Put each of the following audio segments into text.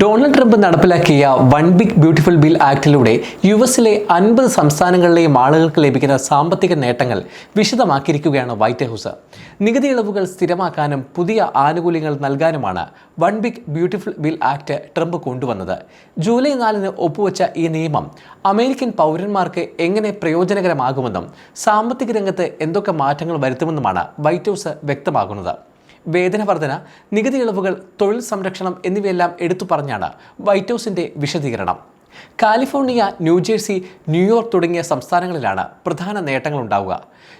Donald Trump നടപ്പിലാക്കിയ one big beautiful bill ആക്ടിലൂടെ U എസിലെ അൻപത് സംസ്ഥാനങ്ങളിലെയും ആളുകൾക്ക് ലഭിക്കുന്ന സാമ്പത്തിക നേട്ടങ്ങൾ വിശദമാക്കിയിരിക്കുകയാണ് വൈറ്റ് ഹൗസ്. നികുതി ഇളവുകൾ സ്ഥിരമാക്കാനും പുതിയ ആനുകൂല്യങ്ങൾ നൽകാനുമാണ് one big beautiful bill act Trump കൊണ്ടുവന്നത്. ജൂലൈ നാലിന് ഒപ്പുവെച്ച ഈ നിയമം അമേരിക്കൻ പൗരന്മാർക്ക് എങ്ങനെ പ്രയോജനകരമാകുമെന്നും സാമ്പത്തിക രംഗത്ത് എന്തൊക്കെ മാറ്റങ്ങൾ വരുത്തുമെന്നുമാണ് വൈറ്റ് ഹൗസ് വ്യക്തമാകുന്നത് വേതന വർധന നികുതി ഇളവുകൾ തൊഴിൽ സംരക്ഷണം എന്നിവയെല്ലാം എടുത്തു പറഞ്ഞാണ് വൈറ്റ് ഹൗസിന്റെ വിശദീകരണം. കാലിഫോർണിയ ന്യൂജേഴ്സി ന്യൂയോർക്ക് തുടങ്ങിയ സംസ്ഥാനങ്ങളിലാണ് പ്രധാന നേട്ടങ്ങൾ ഉണ്ടാവുക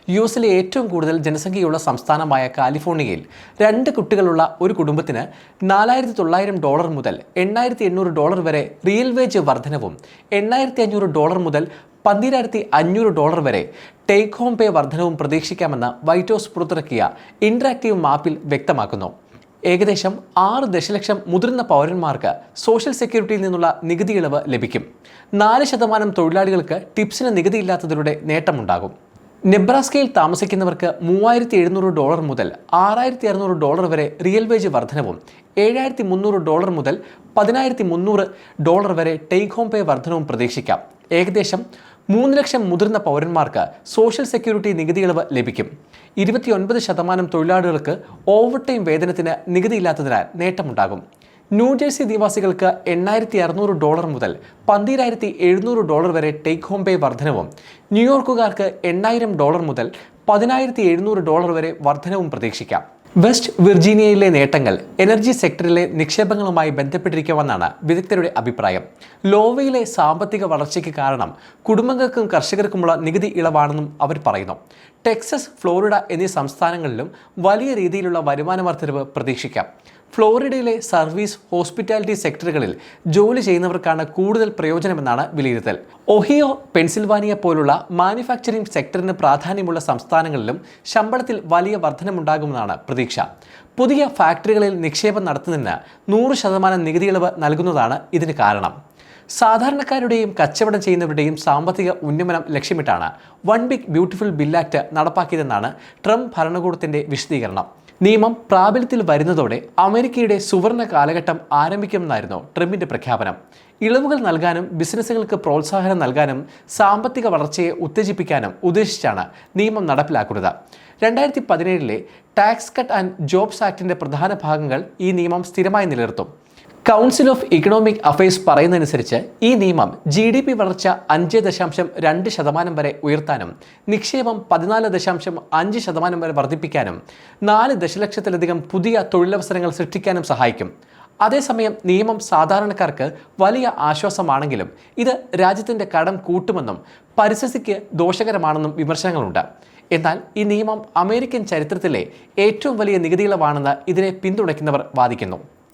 യു എസിലെ ഏറ്റവും കൂടുതൽ ജനസംഖ്യയുള്ള സംസ്ഥാനമായ കാലിഫോർണിയയിൽ രണ്ട് കുട്ടികളുള്ള ഒരു കുടുംബത്തിന് നാലായിരത്തി തൊള്ളായിരം ഡോളർ മുതൽ എണ്ണായിരത്തി എണ്ണൂറ് ഡോളർ വരെ റിയൽ വേജ് വർധനവും എണ്ണായിരത്തി അഞ്ഞൂറ് ഡോളർ മുതൽ പന്തിരായിരത്തി അഞ്ഞൂറ് ഡോളർ വരെ ടേക്ക് ഹോം പേ വർധനവും പ്രതീക്ഷിക്കാമെന്ന് വൈറ്റ് ഹൗസ് പുറത്തിറക്കിയ ഇന്ററാക്റ്റീവ് മാപ്പിൽ വ്യക്തമാക്കുന്നു. ഏകദേശം ആറ് ദശലക്ഷം മുതിർന്ന പൗരന്മാർക്ക് സോഷ്യൽ സെക്യൂരിറ്റിയിൽ നിന്നുള്ള നികുതി ഇളവ് ലഭിക്കും. നാല് ശതമാനം തൊഴിലാളികൾക്ക് ടിപ്സിന് നികുതിയില്ലാത്തതിലൂടെ നേട്ടമുണ്ടാകും. നെബ്രാസ്കയിൽ താമസിക്കുന്നവർക്ക് മൂവായിരത്തി എഴുന്നൂറ് ഡോളർ മുതൽ ആറായിരത്തി അറുന്നൂറ് ഡോളർ വരെ റിയൽ വേജ് വർധനവും ഏഴായിരത്തി മുന്നൂറ് ഡോളർ മുതൽ പതിനായിരത്തി മുന്നൂറ് ഡോളർ വരെ ടേക്ക് ഹോം പേ വർധനവും പ്രതീക്ഷിക്കാം. ഏകദേശം മൂന്ന് ലക്ഷം മുതിർന്ന പൗരന്മാർക്ക് സോഷ്യൽ സെക്യൂരിറ്റി നികുതി ഇളവ് ലഭിക്കും. ഇരുപത്തിയൊൻപത് ശതമാനം തൊഴിലാളികൾക്ക് ഓവർ ടൈം വേതനത്തിന് നികുതിയില്ലാത്തതിനാൽ നേട്ടമുണ്ടാകും. ന്യൂജേഴ്സി നിവാസികൾക്ക് എണ്ണായിരത്തി അറുന്നൂറ് ഡോളർ മുതൽ പന്തിരായിരത്തി എഴുന്നൂറ് ഡോളർ വരെ ടേക്ക് ഹോം പേ വർധനവും ന്യൂയോർക്കുകാർക്ക് എണ്ണായിരം ഡോളർ മുതൽ പതിനായിരത്തി എഴുന്നൂറ് ഡോളർ വരെ വർധനവും പ്രതീക്ഷിക്കാം. വെസ്റ്റ് വിർജീനിയയിലെ നേട്ടങ്ങൾ എനർജി സെക്ടറിലെ നിക്ഷേപങ്ങളുമായി ബന്ധപ്പെട്ടിരിക്കുമെന്നാണ് വിദഗ്ധരുടെ അഭിപ്രായം. ലോവയിലെ സാമ്പത്തിക വളർച്ചയ്ക്ക് കാരണം കുടുംബങ്ങൾക്കും കർഷകർക്കുമുള്ള നികുതി ഇളവാണെന്നും അവർ പറയുന്നു. ടെക്സസ് ഫ്ലോറിഡ എന്നീ സംസ്ഥാനങ്ങളിലും വലിയ രീതിയിലുള്ള വരുമാന വർദ്ധനവ് പ്രതീക്ഷിക്കാം. ഫ്ലോറിഡയിലെ സർവീസ് ഹോസ്പിറ്റാലിറ്റി സെക്ടറുകളിൽ ജോലി ചെയ്യുന്നവർക്കാണ് കൂടുതൽ പ്രയോജനമെന്നാണ് വിലയിരുത്തൽ. ഒഹിയോ പെൻസിൽവാനിയ പോലുള്ള മാനുഫാക്ചറിംഗ് സെക്ടറിന് പ്രാധാന്യമുള്ള സംസ്ഥാനങ്ങളിലും ശമ്പളത്തിൽ വലിയ വർധനമുണ്ടാകുമെന്നാണ് പ്രതീക്ഷ. പുതിയ ഫാക്ടറികളിൽ നിക്ഷേപം നടത്തുന്നതിന് നൂറ് ശതമാനം നികുതി ഇളവ് നൽകുന്നതാണ് ഇതിന് കാരണം. സാധാരണക്കാരുടെയും കച്ചവടം ചെയ്യുന്നവരുടെയും സാമ്പത്തിക ഉന്നമനം ലക്ഷ്യമിട്ടാണ് one big beautiful bill act നടപ്പാക്കിയതെന്നാണ് Trump ഭരണകൂടത്തിന്റെ വിശദീകരണം. നിയമം പ്രാബല്യത്തിൽ വരുന്നതോടെ അമേരിക്കയുടെ സുവർണ കാലഘട്ടം ആരംഭിക്കുമെന്നായിരുന്നു ട്രംപിന്റെ പ്രഖ്യാപനം. ഇളവുകൾ നൽകാനും ബിസിനസ്സുകൾക്ക് പ്രോത്സാഹനം നൽകാനും സാമ്പത്തിക വളർച്ചയെ ഉത്തേജിപ്പിക്കാനും ഉദ്ദേശിച്ചാണ് നിയമം നടപ്പിലാക്കുന്നത്. രണ്ടായിരത്തി പതിനേഴിലെ ടാക്സ് കട്ട് ആൻഡ് ജോബ്സ് ആക്ടിന്റെ പ്രധാന ഭാഗങ്ങൾ ഈ നിയമം സ്ഥിരമായി നിലനിർത്തും. കൗൺസിൽ ഓഫ് ഇക്കണോമിക് അഫയേഴ്സ് പറയുന്നതനുസരിച്ച് ഈ നിയമം ജി ഡി പി വളർച്ച അഞ്ച് ദശാംശം രണ്ട് ശതമാനം വരെ ഉയർത്താനും നിക്ഷേപം പതിനാല് ദശാംശം അഞ്ച് ശതമാനം വരെ വർദ്ധിപ്പിക്കാനും നാല് ദശലക്ഷത്തിലധികം പുതിയ തൊഴിലവസരങ്ങൾ സൃഷ്ടിക്കാനും സഹായിക്കും. അതേസമയം നിയമം സാധാരണക്കാർക്ക് വലിയ ആശ്വാസമാണെങ്കിലും ഇത് രാജ്യത്തിന്റെ കടം കൂട്ടുമെന്നും പരിസ്ഥിതിക്ക് ദോഷകരമാണെന്നും വിമർശനങ്ങളുണ്ട്. എന്നാൽ ഈ നിയമം അമേരിക്കൻ ചരിത്രത്തിലെ ഏറ്റവും വലിയ നികുതി ഇളവാണെന്ന് ഇതിനെ പിന്തുണയ്ക്കുന്നവർ വാദിക്കുന്നു.